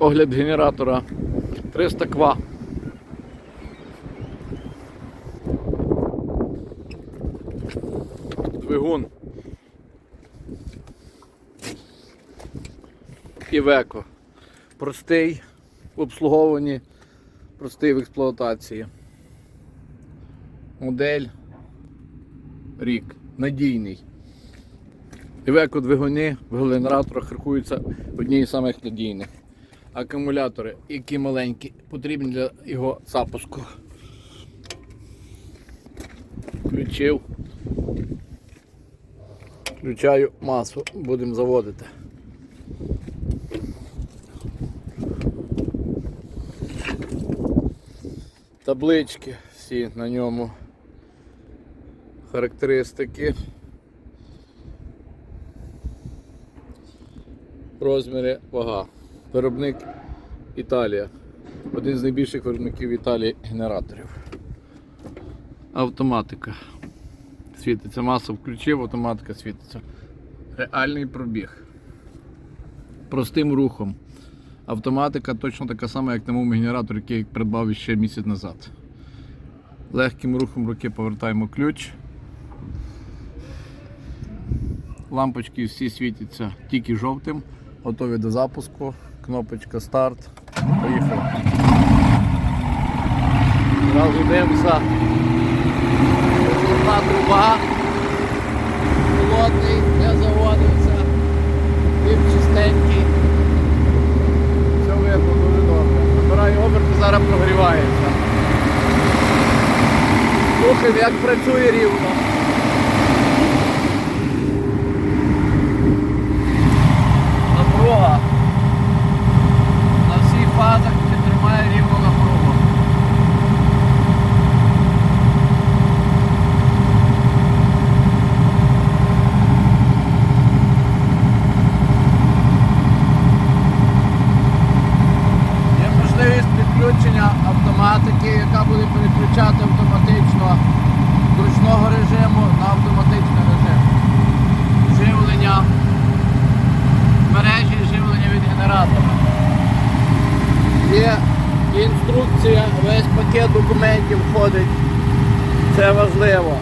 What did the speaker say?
Огляд генератора 300 ква. Двигун. Івеко. Простий в обслуговуванні, простий в експлуатації. Модель рік. Надійний. Івеко двигуни в генераторах рахуються одні з самих надійних. Акумулятори, які маленькі, потрібні для його запуску. Включив. Включаю масу, будемо заводити. Таблички всі на ньому. Характеристики. Розміри, вага. Виробник Італія. Один з найбільших виробників Італії генераторів. Автоматика. Світиться маса, включив, автоматика світиться. Реальний пробіг. Простим рухом. Автоматика точно така сама, як на моєму генераторі, який я придбав ще місяць назад. Легким рухом руки повертаємо ключ. Лампочки всі світяться тільки жовтим, готові до запуску. Кнопочка старт. Поїхали. Зразу дивимося. Одна труба. Холодний, не заводився. Тип чистенький. Все видно дуже добре. Набираю оберти, зараз прогрівається. Слухай, як працює рівно. Автоматики, яка буде переключати автоматично з ручного режиму на автоматичний режим. Живлення мережі живлення від генератора. Є інструкція, весь пакет документів входить. Це важливо.